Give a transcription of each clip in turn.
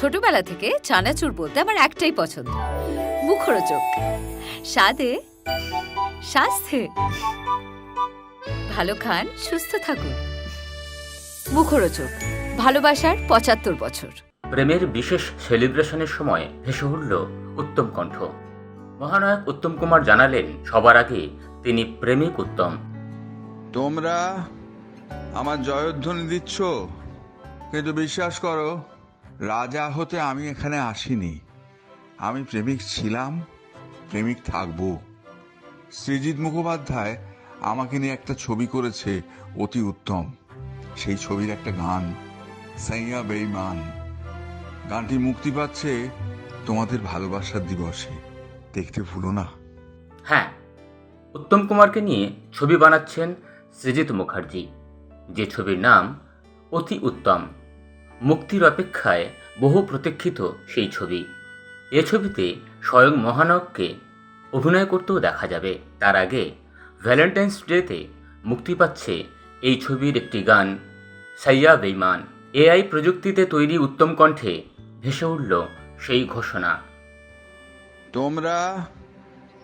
ছোটবেলা থেকে চানাচুর বলতে আমার একটাই পছন্দ। মুখরোচক। স্বাদে স্বাস্থ্যে। ভালো খান সুস্থ থাকুন। মুখরোচক। ভালোবাসার পঁচাত্তর বছর। প্রেমের বিশেষ সেলিব্রেশনের সময় ভেসে উঠল উত্তম কণ্ঠ। মহানায়ক উত্তম কুমার জানালেন সবার আগে তিনি প্রেমিক উত্তম। তোমরা আমার জয়ধ্বনি দিচ্ছ কিন্তু বিশ্বাস করো রাজা হতে আমি এখানে আসিনি। আমি প্রেমিক ছিলাম, প্রেমিক থাকব। সৃজিৎ মুখোপাধ্যায় আমাকে নিয়ে একটা ছবি করেছে, অতি উত্তম। সেই ছবির একটা গান, সাইয়া বেইমান গানটি মুক্তি পাচ্ছে তোমাদের ভালোবাসার দিবসে। দেখতে ভুলো না। হ্যাঁ উত্তম কুমারকে নিয়ে ছবি বানাচ্ছেন সৃজিত মুখার্জি। যে ছবির নাম অতি উত্তম। মুক্তির অপেক্ষায় বহু প্রতীক্ষিত সেই ছবি। এ ছবিতে স্বয়ং মহানায়ককে অভিনয় করতেও দেখা যাবে। তার আগে ভ্যালেন্টাইন্স ডেতে মুক্তি পাচ্ছে এই ছবির একটি গান, সাইয়া বেইমান এআই প্রযুক্তিতে তৈরি উত্তম কণ্ঠে ভেসে উঠল সেই ঘোষণা। তোমরা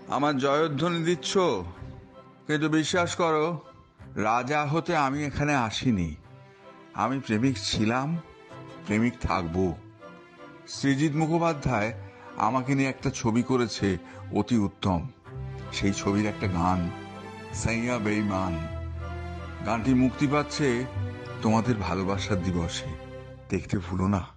আমার জয়ধ্বনি দিচ্ছ, কিন্তু বিশ্বাস করো, রাজা হতে আমি এখানে আসিনি। আমি প্রেমিক ছিলাম প্রেমিক থাকব। সৃজিৎ মুখোপাধ্যায় আমাকে নিয়ে একটা ছবি করেছে অতি উত্তম। সেই ছবির একটা গান, সাইয়া বেইমান গানটি মুক্তি পাচ্ছে তোমাদের ভালোবাসার দিবসে। দেখতে ভুলো না।